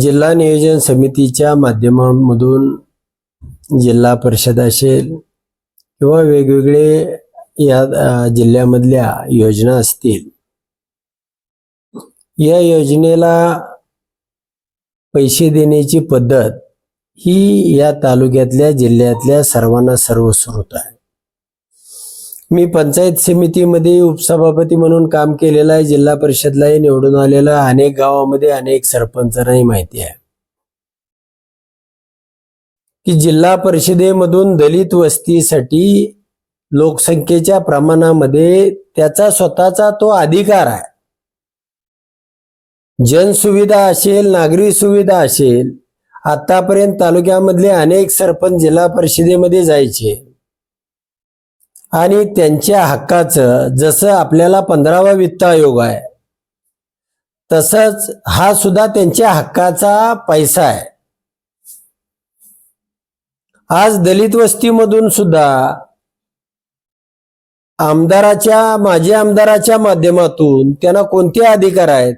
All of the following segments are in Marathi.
जिल्हा नियोजन समितीच्या माध्यमामधून जिल्हा परिषद असेल किंवा वेगवेगळे या जिल्ह्यामधल्या योजना असतील. या योजनेला पैसे देण्याची पद्धत ही या तालुक्यातल्या जिल्ह्यातल्या सर्वांना सर्वश्रुत आहे. मी पंचायत समितीमध्ये उपसभापती म्हणून काम केलेलं आहे. जिल्हा परिषदलाही निवडून आलेलं आहे. अनेक गावामध्ये अनेक सरपंचांनाही माहिती आहे. की जिल्हा परिषदेमधून दलित वस्तीसाठी लोकसंख्येच्या प्रमाणामध्ये त्याचा स्वतःचा तो अधिकार आहे. जनसुविधा असेल नागरी सुविधा असेल आतापर्यंत तालुक्यामधले अनेक सरपंच जिल्हा परिषदेमध्ये जायचे. आणि त्यांच्या हक्काचं जसं आपल्याला पंधरावा वित्त आयोग आहे तसंच हा सुद्धा त्यांच्या हक्काचा पैसा आहे. आज दलित वस्तीमधून सुद्धा आमदाराच्या माजी आमदाराच्या माध्यमातून त्यांना कोणते अधिकार आहेत?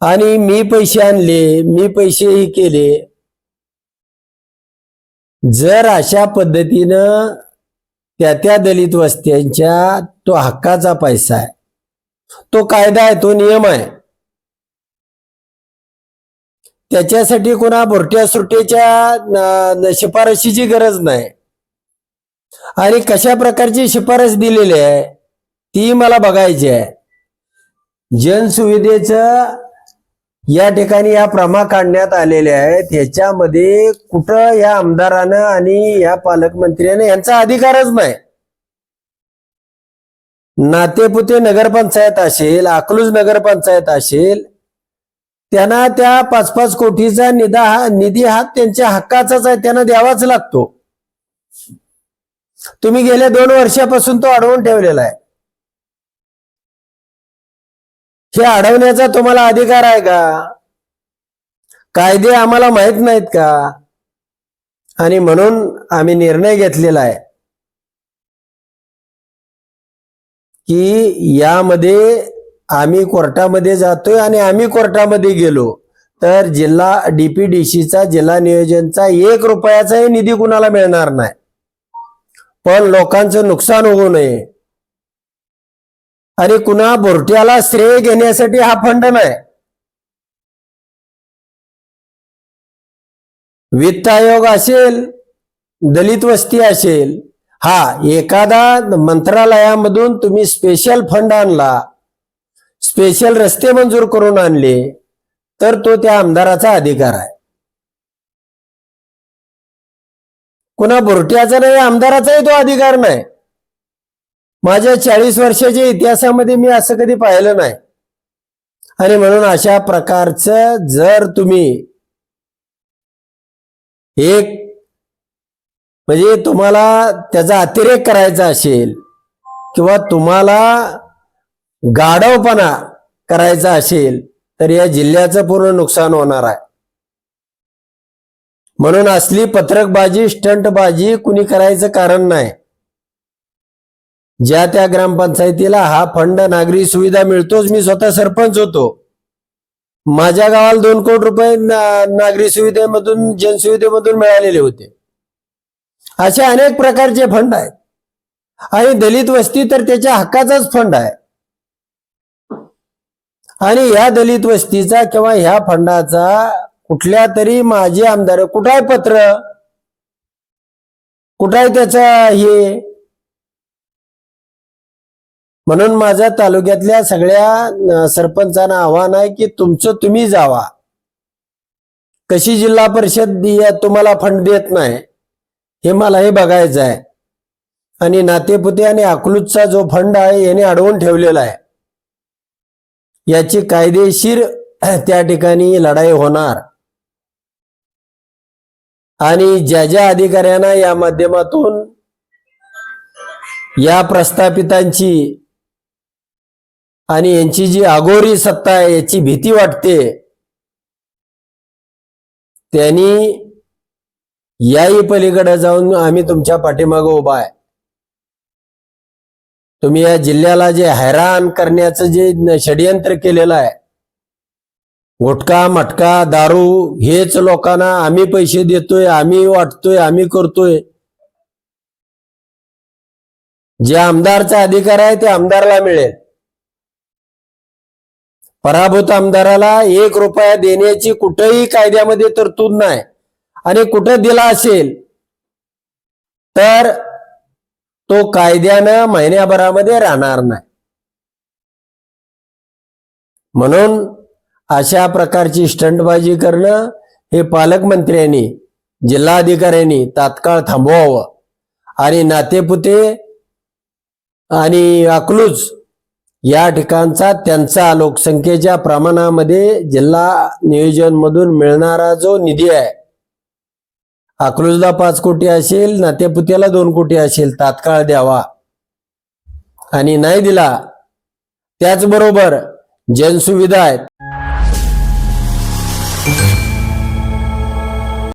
आणि मी पैसे आणले मी पैसे हे केले जर अशा पद्धतीनं त्या त्या दलित वस्त्यांच्या तो हक्काचा पैसा आहे तो कायदा आहे तो नियम आहे त्याच्यासाठी कोणा बोरट्या सुरट्याच्या शिफारशीची गरज नाही. आणि कशा प्रकारची शिफारस दिलेली आहे ती मला बघायची आहे. जनसुविधेचं या ठिकाणी या प्रमा काढण्यात आलेल्या आहेत. ह्याच्यामध्ये कुठं या आमदारानं आणि या पालकमंत्र्यानं यांचा अधिकारच नाही. नातेपुते नगरपंचायत असेल अकलूज नगरपंचायत असेल त्यांना त्या पाच पाच कोटीचा निधा हा निधी हा त्यांच्या हक्काचाच आहे त्यांना द्यावाच लागतो. तुम्ही गेल्या दोन वर्षापासून तो अडवून ठेवलेला आहे. हे अडवण्याचा तुम्हाला अधिकार आहे का? कायदे आम्हाला माहीत नाहीत का? आणि म्हणून आम्ही निर्णय घेतलेला आहे की यामध्ये आम्ही कोर्टामध्ये जातोय आणि आम्ही कोर्टामध्ये गेलो. तर जिल्हा डीपीडीसीचा जिल्हा नियोजनचा एक रुपयाचाही निधी कुणाला मिळणार नाही. पण लोकांचं नुकसान होऊ नये. आणि कुणा बोरट्याला श्रेय घेण्यासाठी हा फंड नाही वित्त आयोग असेल दलित वस्ती असेल हा एखादा मंत्रालयामधून तुम्ही स्पेशल फंड आणला स्पेशल रस्ते मंजूर करून आणले तर तो त्या आमदाराचा अधिकार आहे. कुणा बोरट्याचा नाही आमदाराचाही तो अधिकार नाही. माझ्या चाळीस वर्षाच्या इतिहासामध्ये मी असं कधी पाहिलं नाही. आणि म्हणून अशा प्रकारचं जर तुम्ही एक म्हणजे तुम्हाला त्याचा अतिरेक करायचा असेल किंवा तुम्हाला गाढवपणा करायचा असेल तर या जिल्ह्याचं पूर्ण नुकसान होणार आहे. म्हणून असली पत्रकबाजी स्टंटबाजी कुणी करायचं कारण नाही. ज्या त्या ग्रामपंचायतीला हा फंड नागरी सुविधा मिळतोच मी स्वतः सरपंच होतो. माझ्या गावाला दोन कोटी रुपये ना- नागरी सुविधेमधून जनसुविधेमधून मिळालेले होते. असे अनेक प्रकारचे फंड आहेत. आणि दलित वस्ती तर त्याच्या हक्काचाच फंड आहे. आणि ह्या दलित वस्तीचा किंवा ह्या फंडाचा कुठल्या तरी माजी आमदार कुठं आहे पत्र? कुठं आहे त्याचा हे? म्हणून माझ्या तालुक्यातल्या सगळ्या सरपंचांना आव्हान आहे की तुमचं तुम्ही जावा. कशी जिल्हा परिषद तुम्हाला फंड देत नाही हे मला हे बघायचं आहे. आणि नातेपुते आणि अकलूजचा जो फंड आहे याने अडवून ठेवलेला आहे. याची कायदेशीर त्या ठिकाणी लढाई होणार. आणि ज्या ज्या अधिकाऱ्यांना या माध्यमातून या प्रस्थापितांची आणि यांची जी अघोरी सत्ता आहे याची भीती वाटते त्यांनी याही पलीकडे जाऊन आम्ही तुमच्या पाठीमागे उभा आहे. तुम्ही या जिल्ह्याला जे हैराण करण्याचं जे षडयंत्र केलेलं आहे गुटखा मटका दारू हेच लोकांना आम्ही पैसे देतोय आम्ही वाटतोय आम्ही करतोय. जे आमदारचा अधिकार आहे ते आमदारला मिळेल. पराभूत आमदाराला एक रुपया देण्याची कुठेही कायद्यामध्ये तरतूद नाही. आणि कुठं दिला असेल तर तो कायद्यानं महिन्याभरामध्ये राहणार नाही. म्हणून अशा प्रकारची स्टंटबाजी करणं हे पालकमंत्र्यांनी जिल्हाधिकाऱ्यांनी तात्काळ थांबवावं. आणि नातेपुते आणि अकलूज या ठिकाणचा त्यांचा लोकसंख्येच्या प्रमाणामध्ये जिल्हा नियोजन मधून मिळणारा जो निधी आहे अकलूजला पाच कोटी असेल नातेपुत्याला दोन कोटी असेल तात्काळ द्यावा. आणि नाही दिला त्याचबरोबर जनसुविधा आहेत.